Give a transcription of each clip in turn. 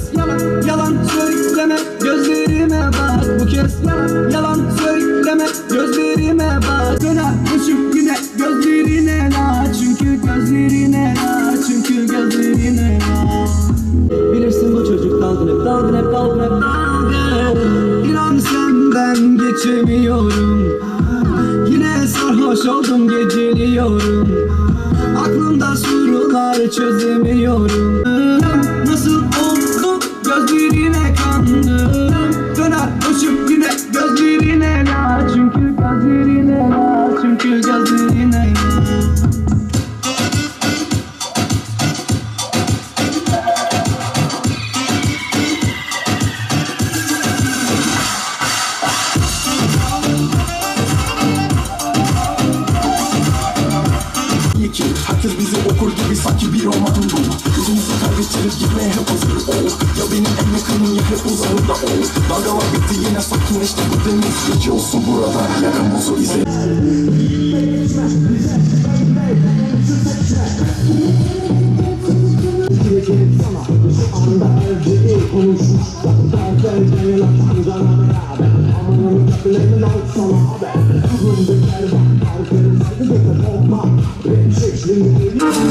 kez yalan yalan söyleme gözlerime bak. Bu kez yalan yalan söyleme gözlerime bak. Döner koşup yine gözlerine la Çünkü gözlerine la Çünkü gözlerine la Bilirsin bu çocuk dalgın hep dalgın hep dalgın hep dalgın İnan sen ben geçemiyorum. Yine sarhoş oldum geceliyorum. Aklımda sorular çözemiyorum. Herkes bizi okur gibi sanki bir roman bu. Yüzümüzü kaybettirip gitmeye hep hazır ol. Ya benim en yakınım ya hep uzağımda ol Dalgalar bitti yine sakinleşti bu deniz Gece olsun burada yakamozu izle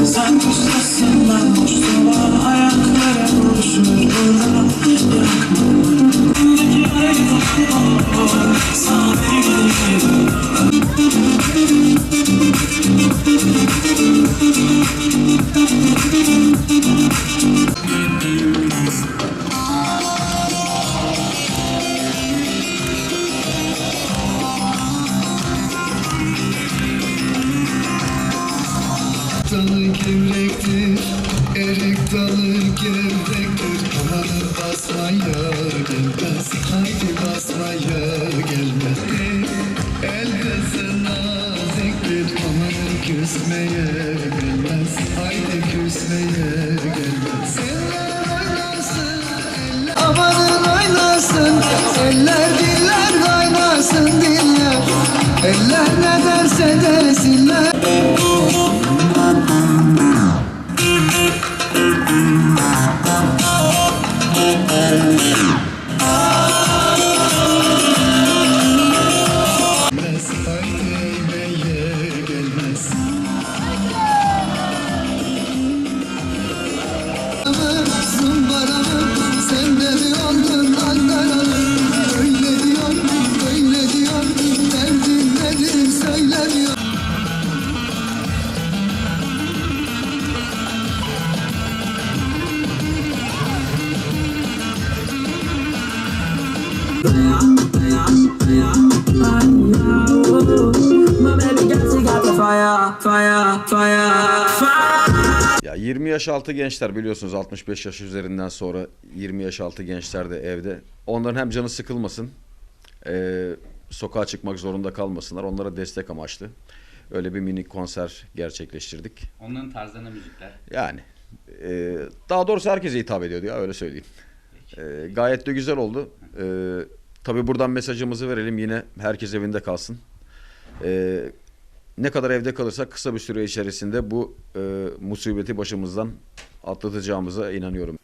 Sen ustasın gevrektir Erik dalı gevrektir. Amanın basmaya gelmez Haydi basmaya gelmez. El kızı naziktir Amanın küsmeye gelmez Haydi küsmeye gelmez. Eller oynasın Eller diller kaynasın diller Eller ne derse desinler gelmez Ya 20 yaş altı gençler biliyorsunuz 65 yaş üzerinden sonra 20 yaş altı gençler de evde. Onların hem canı sıkılmasın, e, sokağa çıkmak zorunda kalmasınlar. Onlara destek amaçlı. Öyle bir minik konser gerçekleştirdik. Onların tarzlarına müzikler. Yani e, daha doğrusu herkese hitap ediyordu ya öyle söyleyeyim. E, gayet de güzel oldu. E, tabii buradan mesajımızı verelim yine herkes evinde kalsın. E, ne kadar evde kalırsak kısa bir süre içerisinde bu e, musibeti başımızdan atlatacağımıza inanıyorum.